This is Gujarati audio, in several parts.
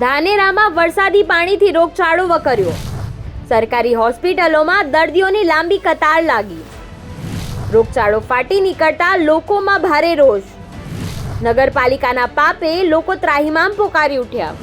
ધાનેરામાં વરસાદી પાણીથી રોગચાળો વકર્યો. સરકારી હોસ્પિટલોમાં દર્દીઓની લાંબી કતાર લાગી. રોગચાળો ફાટી નીકળતા લોકોમાં ભારે રોષ. નગરપાલિકાના પાપે લોકો ત્રાહિમામ પોકારી ઉઠ્યા.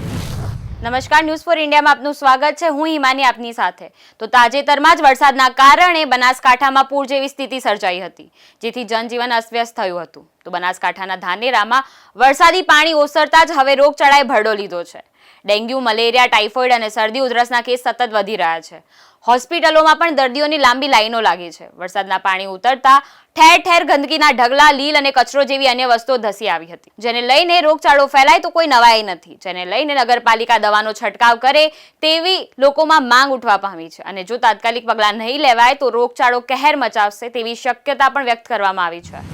નમસ્કાર ન્યૂઝ ફોર ઇન્ડિયામાં આપનું સ્વાગત છે. હું હિમાની આપની સાથે. તો તાજેતરમાં જ વરસાદના કારણે બનાસકાંઠામાં પૂર જેવી સ્થિતિ સર્જાઈ હતી, જેથી જનજીવન અસ્વ્યસ્ત થયું હતું. તો બનાસકાંઠાના ધાનેરામાં વરસાદી પાણી ઓસરતા જ હવે રોગચાળાએ ભરડો લીધો છે. ડેન્ગ્યુ, મલેરિયા, ટાઇફોઇડ અને શરદી ઉધરસના કેસ સતત વધી રહ્યા છે. હોસ્પિટલોમાં પણ દર્દીઓની લાંબી લાઈનો લાગી છે. વરસાદના પાણી ઉતરતા ઠેર ઠેર ગંદકીના ઢગલા, લીલ અને કચરો જેવી અન્ય વસ્તુઓ ધસી આવી હતી. જેને લઈને રોગચાળો ફેલાય તો કોઈ નવાઈ નથી. જેને લઈને નગરપાલિકા દવાનો છંટકાવ કરે તેવી લોકોમાં માંગ ઉઠવા પામી છે. અને જો તાત્કાલિક પગલાં નહીં લેવાય તો રોગચાળો કહેર મચાવશે તેવી શક્યતા પણ વ્યક્ત કરવામાં આવી છે.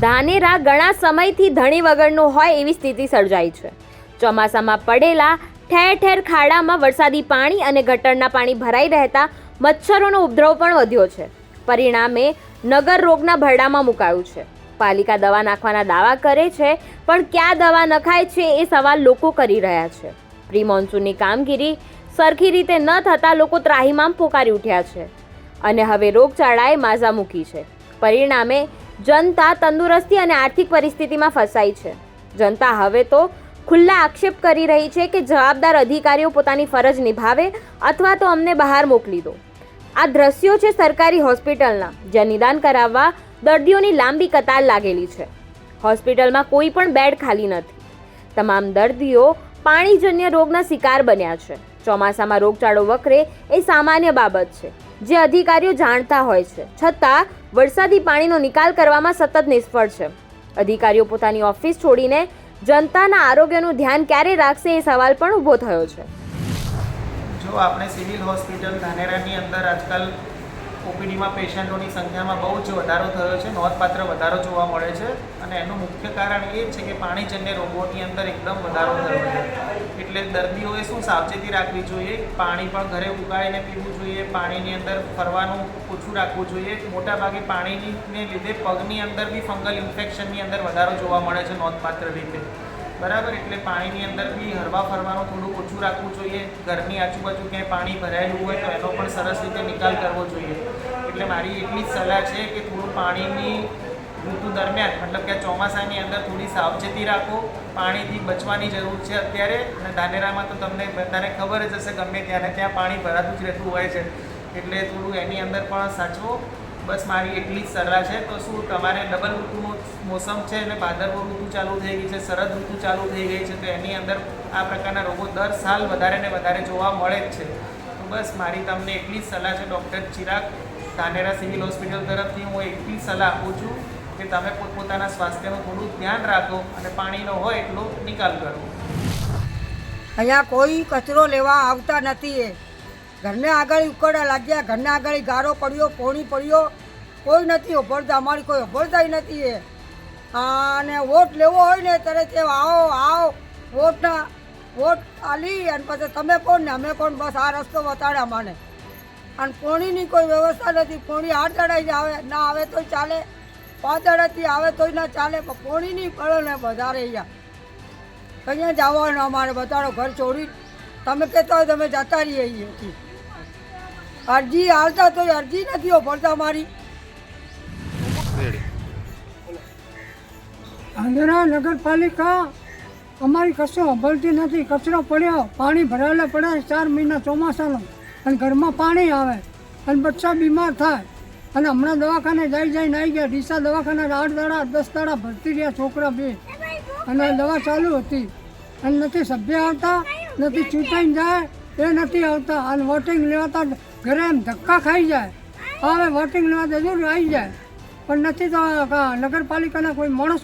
ધાનેરા ઘણા સમયથી ધણી વગરનો હોય એવી સ્થિતિ સર્જાઈ છે. ચોમાસામાં પડેલા ઠેર ઠેર ખાડામાં વરસાદી પાણી અને ગટરના પાણી ભરાઈ રહેતા મચ્છરોનો ઉપદ્રવ પણ વધ્યો છે. પરિણામે નગર રોગના ભરડામાં મુકાયું છે. પાલિકા દવા નાખવાના દાવા કરે છે, પણ ક્યાં દવા નખાય છે એ સવાલ લોકો કરી રહ્યા છે. પ્રી મોન્સૂનની કામગીરી સરખી રીતે ન થતાં લોકો ત્રાહીમામ પોકારી ઉઠ્યા છે. અને હવે રોગચાળાએ માઝા મૂકી છે. પરિણામે જનતા તંદુરસ્તી અને આર્થિક પરિસ્થિતિમાં ફસાઈ છે. જનતા હવે તો ખુલ્લા આક્ષેપ કરી રહી છે કે જવાબદાર અધિકારીઓ પોતાની ફરજ નિભાવે અથવા તો અમને બહાર મોકલી દો. આ દ્રશ્યો છે સરકારી હોસ્પિટલના, જ્યાં નિદાન કરાવવા દર્દીઓની લાંબી કતાર લાગેલી છે. હોસ્પિટલમાં કોઈ પણ બેડ ખાલી નથી. તમામ દર્દીઓ પાણીજન્ય રોગના શિકાર બન્યા છે. ચોમાસામાં રોગચાળો વકરે એ સામાન્ય બાબત છે. જે અધિકારીઓ જાણતા હોય છે. છતાં, વરસાદી પાણીનો નિકાલ કરવામાં સતત નિષ્ફળ છે. અધિકારીઓ પોતાની ઓફિસ છોડીને જનતાના આરોગ્યનું ધ્યાન ક્યારે રાખશે એ સવાલ પણ ઊભો થયો છે. જો આપણે સિવિલ હોસ્પિટલ ધાનેરાની અંદર આજકાલ ઓપીડીમાં પેશન્ટોની સંખ્યામાં બહુ જ વધારો થયો છે, નોંધપાત્ર વધારો જોવા મળે છે અને એનું મુખ્ય કારણ એ છે કે પાણીજન્ય રોગોની અંદર એકદમ વધારો થયો છે. એટલે દર્દીઓએ શું સાવચેતી રાખવી જોઈએ? પાણી પણ ઘરે ઉગાડીને પીવું જોઈએ, પાણીની અંદર ફરવાનું ઓછું રાખવું જોઈએ. મોટાભાગે પાણીને લીધે પગની અંદર બી ફંગલ ઇન્ફેક્શનની અંદર વધારો જોવા મળે છે નોંધપાત્ર રીતે. બરાબર? એટલે પાણીની અંદર બી હરવા ફરવાનું થોડું ઓછું રાખવું જોઈએ. ઘરની આજુબાજુ ક્યાંય પાણી ભરાયેલું હોય તો એનો પણ સરસ રીતે નિકાલ કરવો જોઈએ. એટલે મારી એટલી જ સલાહ છે કે થોડું પાણીની ઋતુ દરમિયાન, મતલબ કે ચોમાસાની અંદર થોડી સાવચેતી રાખો, પાણીથી બચવાની જરૂર છે અત્યારે, અને ધાનેરામાં તો તમને બધાને ખબર જ હશે ગમે ત્યારે ત્યાં પાણી ભરાતું જ રહેતું હોય છે. એટલે થોડું એની અંદર પણ સાચવો. બસ મારી એટલી જ સલાહ છે. તો શું તમારે ડબલ ઋતુનું મોસમ છે અને ભાદરવો ઋતુ ચાલુ થઈ ગઈ છે, શરદ ઋતુ ચાલુ થઈ ગઈ છે, તો એની અંદર આ પ્રકારના રોગો દર સાલ વધારે ને વધારે જોવા મળે જ છે. તો બસ મારી તમને એટલી જ સલાહ છે, doctor Chirag. Dhanera civil hospital તરફથી હું એટલી સલાહ આપું છું કે તમે પોતપોતાના સ્વાસ્થ્યનું થોડું ધ્યાન રાખો અને પાણીનો હોય એટલો નિકાલ કરો. અહીંયા કોઈ કચરો લેવા આવતા નથી એ. ઘરને આગળ ઉકળા લાગ્યા, ઘરને આગળ ગારો પડ્યો, પોણી પડ્યો. કોઈ નથી ઉભરતા, અમારી કોઈ ઉભરતા નથી એ. અને વોટ લેવો હોય ને ત્યારે તે આવો આવો, વોટના, વોટ આલી અને પછી તમે કોણ ને? અમે કોણ? બસ આ રસ્તો બતાડ્યા મને અને પોણીની કોઈ વ્યવસ્થા નથી. પોણી આઠ જ આવે. ના આવે તોય ચાલે. પાદળથી આવે તોય ના ચાલે. પણ પોણીની પડે વધારે અહીંયા. અહીંયા જવાનું અમારે. બતાડો ઘર છોડી તમે કહેતા હોય તમે જતા રહીએ અહીંયાથી અરજી હાલતા તો અરજી નથી ભરતા મારી. આંધ્રા નગરપાલિકા અમારી કશું અભલતી નથી. કચરો પડ્યો, પાણી ભરાયેલા પડ્યા, ચાર મહિના ચોમાસાનો. અને ઘરમાં પાણી આવે અને બચ્ચા બીમાર થાય. અને હમણાં દવાખાને જઈ જઈને આવી ગયા. ડીસા દવાખાને આઠ દાડા, દસ દાડા ભરતી રહ્યા છોકરા બે. અને દવા ચાલુ હતી. અને નથી સભ્ય આવતા, નથી ચૂંટાઈને જાય, એ નથી આવતા. અને વોટિંગ લેવાતા ઘરે એમ ધક્કા ખાઈ જાય. હવે વોટિંગ લેવા જરૂર આવી જાય. પણ નથી તો નગરપાલિકાના કોઈ માણસ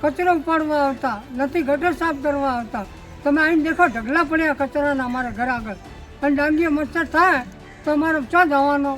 કચરો ઉપાડવા આવતા, નથી ગટર સાફ કરવા આવતા. તમે આવીને દેખો, ઢગલા પડ્યા કચરાના અમારા ઘર આગળ. અને ડાંગી મચ્છર થાય તો અમારે ક્યાં જવાનો?